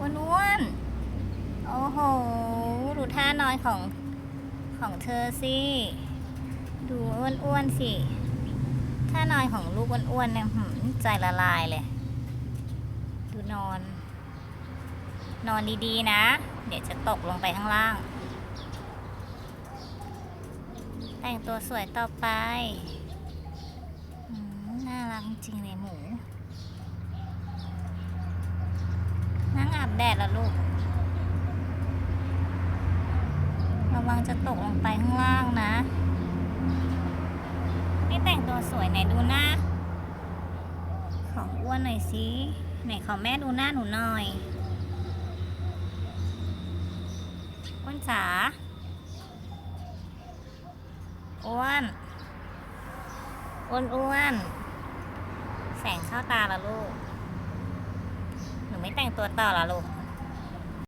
อ้วนวนๆโอ้โห ดูท่านอนของของเธอสิ ดูอ้วนอ้วนๆสิ ท่านอนของลูกอ้วนๆเนี่ยหืมใจละลายเลย ดูนอน นอนดีๆนะ เดี๋ยวจะตกลงไปข้างล่าง แต่งตัวสวยต่อไปอืมน่ารักจริงเลยหมู นั่งอาบแดดแล้วลูก ระวังจะตกลงไปข้างล่างนะนี่แต่งตัวสวยไหนดูหน้า ของอ้วนหน่อยสิไหนขอแม่ดูหน้าหนูหน่อยอ้วนจ๋าอ้วนอ้วนอ้วนแสงเข้าตาล้วลูก ไม่แต่งตัวต่อละลูก